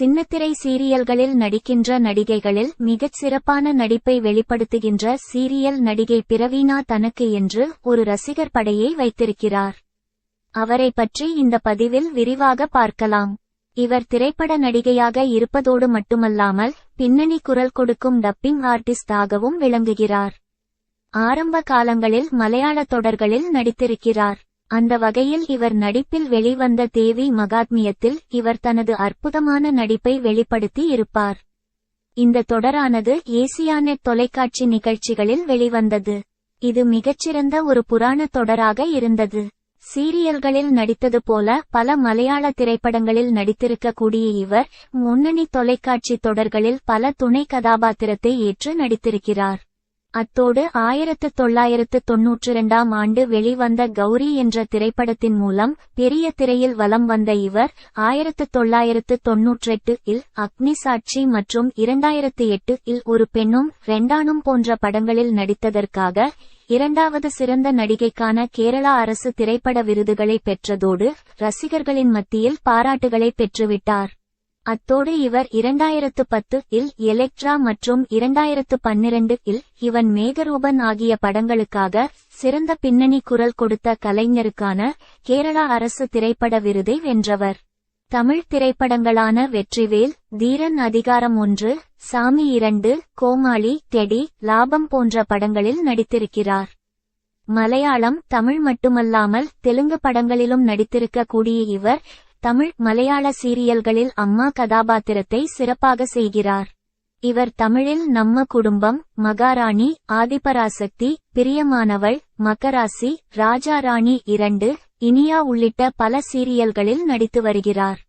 சின்னத்திரை சீரியல்களில் நடிக்கின்ற நடிகைகளில் மிகச் சிறப்பான நடிப்பை வெளிப்படுத்துகின்ற சீரியல் நடிகை பிரவீனா தனக்கு என்று ஒரு ரசிகர் படையை வைத்திருக்கிறார். அவரை பற்றி இந்த பதிவில் விரிவாக பார்க்கலாம். இவர் திரைப்பட நடிகையாக இருப்பதோடு மட்டுமல்லாமல் பின்னணி குரல் கொடுக்கும் டப்பிங் ஆர்டிஸ்டாகவும் விளங்குகிறார். ஆரம்ப காலங்களில் மலையாள தொடர்களில் நடித்திருக்கிறார். அந்த வகையில் இவர் நடிப்பில் வெளிவந்த தேவி மகாத்மியத்தில் இவர் தனது அற்புதமான நடிப்பை வெளிப்படுத்தி இருப்பார். இந்த தொடரானது ஏசியானெட் தொலைக்காட்சி நிகழ்ச்சிகளில் வெளிவந்தது. இது மிகச்சிறந்த ஒரு புராண தொடராக இருந்தது. சீரியல்களில் நடித்தது போல பல மலையாள திரைப்படங்களில் நடித்திருக்கக்கூடிய இவர் முன்னணி தொலைக்காட்சி தொடர்களில் பல துணை கதாபாத்திரத்தை ஏற்று நடித்திருக்கிறார். அத்தோடு ஆயிரத்து தொள்ளாயிரத்து தொன்னூற்றி இரண்டாம் ஆண்டு வெளிவந்த கௌரி என்ற திரைப்படத்தின் மூலம் பெரிய திரையில் வலம் வந்த இவர் ஆயிரத்து தொள்ளாயிரத்து தொன்னூற்றெட்டு இல் அக்னி சாட்சி மற்றும் இரண்டாயிரத்து எட்டு இல் ஒரு பெண்ணும் ரெண்டானும் போன்ற படங்களில் நடித்ததற்காக இரண்டாவது சிறந்த நடிகைக்கான கேரளா அரசு திரைப்பட விருதுகளை பெற்றதோடு ரசிகர்களின் மத்தியில் பாராட்டுகளை பெற்றுவிட்டார். அத்தோடு இவர் இரண்டாயிரத்து பத்து இல் எலெக்ட்ரா மற்றும் இரண்டாயிரத்து பன்னிரண்டு இல் இவன் மேகரூபன் ஆகிய படங்களுக்காக சிறந்த பின்னணி குரல் கொடுத்த கலைஞருக்கான கேரளா அரசு திரைப்பட விருதை வென்றவர். தமிழ் திரைப்படங்களான வெற்றிவேல் தீரன் அதிகாரம் ஒன்று சாமி இரண்டு கோமாளி டெடி லாபம் போன்ற படங்களில் நடித்திருக்கிறார். மலையாளம் தமிழ் மட்டுமல்லாமல் தெலுங்கு படங்களிலும் நடித்திருக்க கூடிய இவர் தமிழ் மலையாள சீரியல்களில் அம்மா கதாபாத்திரத்தை சிறப்பாக செய்கிறார். இவர் தமிழில் நம்ம குடும்பம் மகாராணி ஆதிபராசக்தி பிரியமானவள் மகராசி ராஜா ராணி இரண்டு இனியா உள்ளிட்ட பல சீரியல்களில் நடித்து வருகிறார்.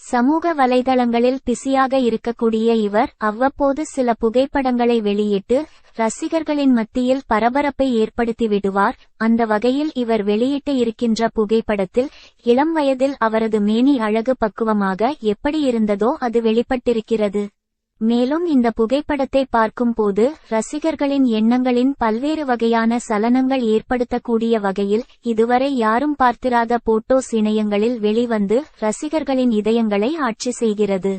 சமூக வலைதளங்களில் பிஸியாக இருக்கக்கூடிய இவர் அவ்வப்போது சில புகைப்படங்களை வெளியிட்டு ரசிகர்களின் மத்தியில் பரபரப்பை ஏற்படுத்தி விடுவார் அந்த வகையில் இவர் வெளியிட்டு இருக்கின்ற புகைப்படத்தில் இளம் வயதில் அவரது மேனி அழகு பக்குவமாக எப்படி இருந்ததோ அது வெளிப்பட்டிருக்கிறது. மேலும் இந்த புகைப்படத்தை பார்க்கும்போது ரசிகர்களின் எண்ணங்களின் பல்வேறு வகையான சலனங்கள் ஏற்படுத்தக்கூடிய வகையில் இதுவரை யாரும் பார்த்திராத போட்டோஸ் இணையங்களில் வெளிவந்து ரசிகர்களின் இதயங்களை ஆட்சி செய்கிறது.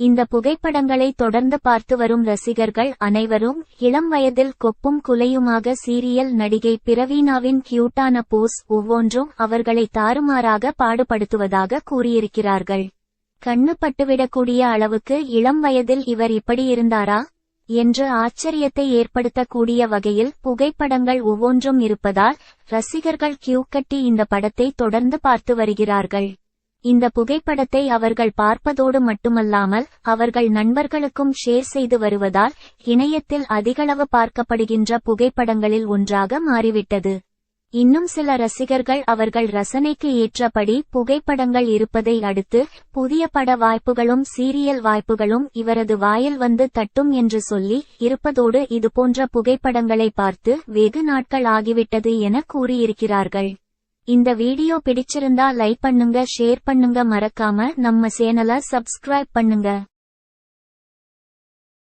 இந்த புகைப்படங்களை தொடர்ந்து பார்த்து வரும் ரசிகர்கள் அனைவரும் இளம் வயதில் கொப்பும் குலையுமாக சீரியல் நடிகை பிரவீனாவின் கியூட்டான போஸ் ஒவ்வொன்றும் அவர்களை தாறுமாறாக பாடுபடுத்துவதாக கூறியிருக்கிறார்கள். கண்ணு பட்டுவிடக்கூடிய அளவுக்கு இளம் வயதில் இவர் இப்படி இருந்தாரா? என்று ஆச்சரியத்தை ஏற்படுத்தக்கூடிய வகையில் புகைப்படங்கள் ஒவ்வொன்றும் இருப்பதால் ரசிகர்கள் கியூ கட்டி இந்த படத்தை தொடர்ந்து பார்த்து வருகிறார்கள். இந்த புகைப்படத்தை அவர்கள் பார்ப்பதோடு மட்டுமல்லாமல் அவர்கள் நண்பர்களுக்கும் ஷேர் செய்து வருவதால் இணையத்தில் அதிகளவு பார்க்கப்படுகின்ற புகைப்படங்களில் ஒன்றாக மாறிவிட்டது. இன்னும் சில ரசிகர்கள் அவர்கள் ரசனைக்கு ஏற்றபடி புகைப்படங்கள் இருப்பதை அடுத்து புதிய பட வாய்ப்புகளும் சீரியல் வாய்ப்புகளும் இவரது வாயில் வந்து தட்டும் என்று சொல்லி இருப்பதோடு இதுபோன்ற புகைப்படங்களை பார்த்து வெகு நாட்கள் ஆகிவிட்டது என கூறியிருக்கிறார்கள். இந்த வீடியோ பிடிச்சிருந்தா லைக் பண்ணுங்க ஷேர் பண்ணுங்க மறக்காம நம்ம சேனலை சப்ஸ்கிரைப் பண்ணுங்க.